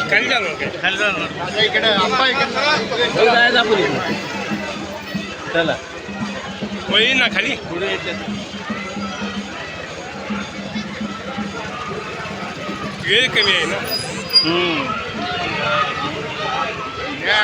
खाली जाणार इकडे चला. ना खाली. पुढे वेळ कमी आहे ना. या.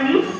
बहुमतांनी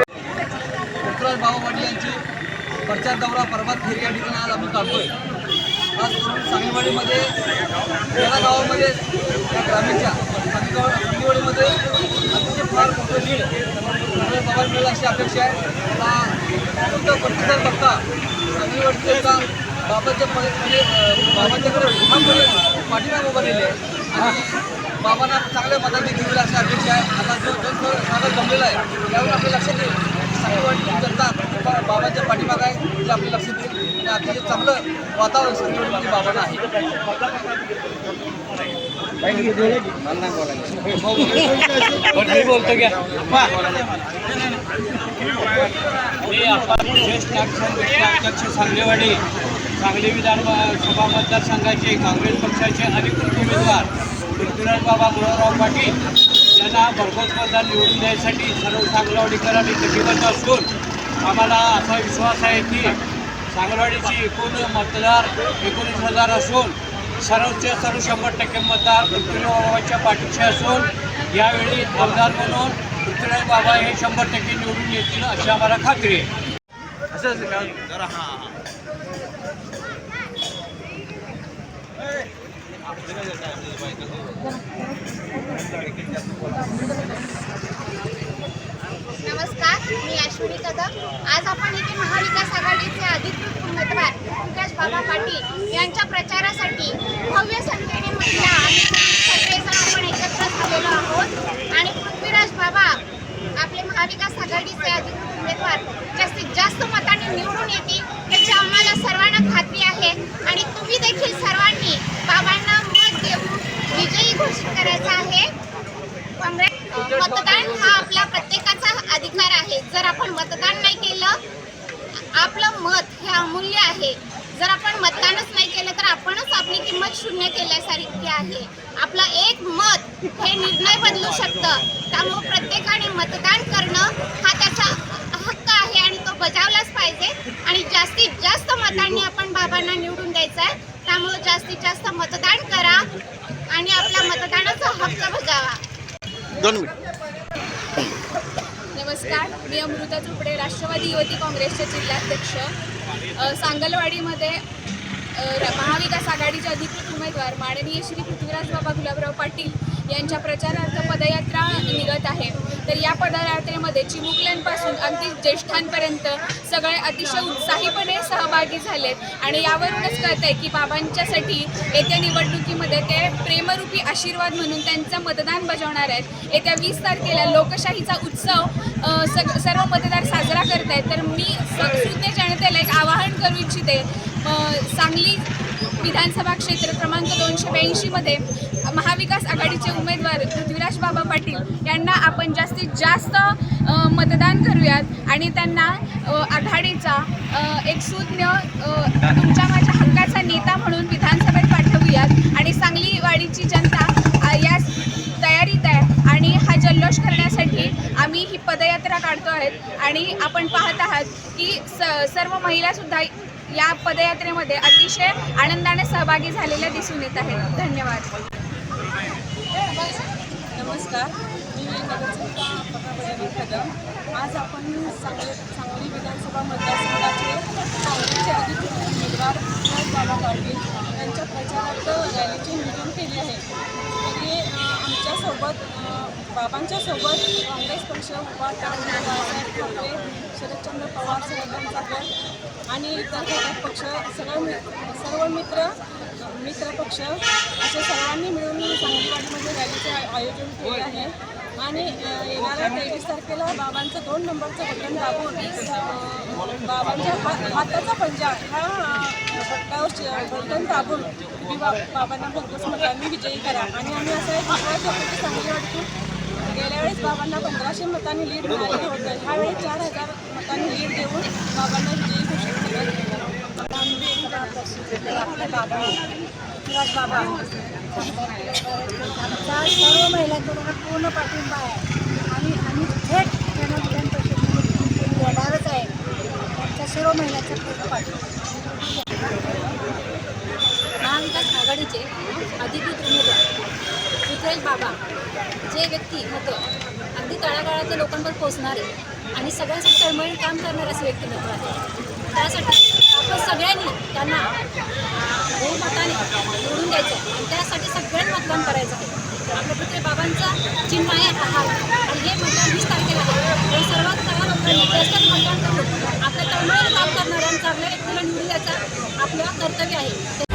पृथ्वीराज बाबा पाटील यांची प्रचार दौरा पर्वत फेरी या ठिकाणी आज आम्ही काढतोय. आज सांगलीवाडीमध्ये या गावामध्ये या ग्रामीणच्या सांगलीगाव अतिशय फार मोठं लीड पृथ्वीराज मिळेल अशी अपेक्षा आहे. आता प्रतिसाद बघता सांगलीवाडीचे एका बाबाच्या म्हणजे अं, बाबांच्याकडे ठामपणे पाठिंबा उभारलेले आहे. आणि बाबांना चांगल्या मतांनी घेऊन अशी अपेक्षा आहे. आता जो जो सागर जमलेला आहे त्यावर आपल्या लक्षात येईल सांगलीवाडी जनता बाबांच्या पाठीमाग आहे ते आपल्या लक्षात येईल आणि अतिशय चांगलं वातावरण सांगलीवाडीमध्ये म्हणजे बाबांना आहे. बोलतो ज्येष्ठ अध्यक्ष सांगलेवाडी सांगली विधानसभा मतदारसंघाचे काँग्रेस पक्षाचे अधिकृत उमेदवार पृथ्वीराज बाबा गुलाबराव पाटील यांना भरघोस मतदान निवडून द्यायसाठी सर्व सांगलवाडीकरांनी कटिबद्ध असून आम्हाला असा विश्वास आहे की सांगलवाडीची एकूण मतदार एकोणीस हजार असून सर्वचे सर्व शंभर टक्के मतदार पृथ्वीराज बाबाच्या पाठीशी असून यावेळी आमदार म्हणून पृथ्वीराज बाबा हे शंभर टक्के निवडून येतील अशी आम्हाला खात्री आहे. नमस्कार मी आज आपण इथे महाविकास आघाडीचे अधिकृत उमेदवार विकास बाबा पाटील यांच्या प्रचारासाठी भव्य संख्येने महिला आणि सगळेजण आपण एकत्र झालेलो आहोत. आणि पृथ्वीराज बाबा आपले महाविकास आघाडीचे अधिकृत उमेदवार जास्तीत जास्त मताने निवडून येतील याची आम्हाला सर्वांना खात्री आहे. आणि तुम्ही देखील सर्वांनी बाबांना मत देऊन विजयी घोषित करायचा आहे. काँग्रेस मतदान हा आपला प्रत्येकाचा अधिकार आहे जर आपण मतदान नाही केलं आपलं मत हे अमूल्य आहे. जर आपण मतदानच नाही केलं तर आपणच आपली किंमत शून्य केल्यासारखी आहे. आपलं एक मत हे निर्णय बदलू शकतं. त्यामुळे प्रत्येकाने मतदान करणं हा त्याचा हक्क आहे आणि तो बजावलाच पाहिजे. आणि जास्तीत जास्त मतांनी आपण बाबांना निवडून द्यायचं आहे. त्यामुळे जास्तीत जास्त मतदान करा आणि आपला मतदानाचा हक्क बजावा. दोन मिनिट. नमस्कार. मी अमृता चोपडे राष्ट्रवादी युवती काँग्रेसचे जिल्हाध्यक्ष. सांगलवाडीमध्ये महाविकास आघाडीचे अधिकृत उमेदवार माननीय श्री पृथ्वीराज बाबा गुलाबराव पाटील यांच्या प्रचारार्थ पदयात्रा निघत आहे. तर या पदयात्रेमध्ये चिमुकल्यांपासून अगदी ज्येष्ठांपर्यंत सगळे अतिशय उत्साहीपणे सहभागी झालेत. आणि यावरूनच कळत आहे की बाबांच्यासाठी येत्या निवडणुकीमध्ये ते प्रेमरूपी आशीर्वाद म्हणून त्यांचं मतदान बजावणार आहेत. येत्या वीस तारखेला लोकशाहीचा उत्सव सग सर्व मतदार साजरा करत आहेत तर मी सुज्ञ जनतेला एक आवाहन करू इच्छिते सांगली विधानसभा क्षेत्र क्रमांक दोनशे ब्याऐंशीमध्ये महाविकास आघाडीचे उमेदवार पृथ्वीराज बाबा पाटील यांना आपण जास्तीत जास्त मतदान करूयात आणि त्यांना आघाडीचा एक सुज्ञ तुमच्या माझ्या हक्काचा नेता म्हणून विधानसभेत पाठवूयात. आणि सांगलीवाडीची जनता या तयारीत आहे आणि हा जल्लोष करण्यासाठी आम्ही ही पदयात्रा काढतो आहेत. आणि आपण पाहत आहात की स सर्व महिलासुद्धा या पदयात्रेमध्ये अतिशय आनंदाने सहभागी झालेल्या दिसून येत आहेत. धन्यवाद. नमस्कार. मी आज आपण सांगली सांगली विधानसभा मतदारसंघाचे काँग्रेसचे अधिकृत उमेदवार बाबा पाटील यांच्या प्रचारार्थ रॅलीचे नियोजन केले आहे. तरी आमच्यासोबत बाबांच्या सोबत काँग्रेस पक्ष उभाटा बाळासाहेब ठाकरे शरदचंद्र पवार साहेबांचा गट आणि त्या घटक पक्ष सर्व मि सर्व मित्र मित्रपक्ष असे सर्वांनी मिळून सांगलीवाडीमध्ये रॅलीचे आयोजन केले आहे. आणि येणाऱ्या तेवीस तारखेला बाबांचं दोन नंबरचं बटन दाबून बाबांच्या हाताचा पंजा ह्या बटनावर बटन दाबून बाबांना भरपूर मतांनी विजयी करा. आणि आम्ही असं एक सांगलीवाडीतून गेल्या वेळेस बाबांना पंधराशे मतांनी लीड मिळालेलं होतं. ह्यावेळी चार हजार मतांनी लीड देऊन बाबांना विजयी घोषित केलं. बाबा बाबा सर्व महिलांकडून पूर्ण पाठिंबा आहे. आणि आम्ही थेट त्यांना विधानपरिषदेमध्ये येणारच आहे. त्यांच्या सर्व महिलांचा पूर्ण पाठिंबा महाविकास आघाडीचे अधिकृत उमेदवार पृथ्वीराज बाबा जे व्यक्ती होतं. अगदी तळागाळातल्या लोकांवर पोहोचणारे आणि सगळ्यांसाठी तळमळीने काम करणारे असे व्यक्तिमत्व आहे त्यासाठी आपण सगळ्यांनी त्यांना बहुमताने निवडून द्यायचं आणि त्यासाठी सगळ्यांनी मतदान करायचं आहे. आपल्या पृथ्वी बाबांचा चिन्ह आहे हा. आणि हे मतदान वीस तारखेला आहे. तर सर्वात सर्व लोकांनी जास्त मतदान करून आपल्या तळमळीने काम करणाऱ्या आणि चांगल्या व्यक्तीला निवडून द्यायचा आपलं कर्तव्य आहे.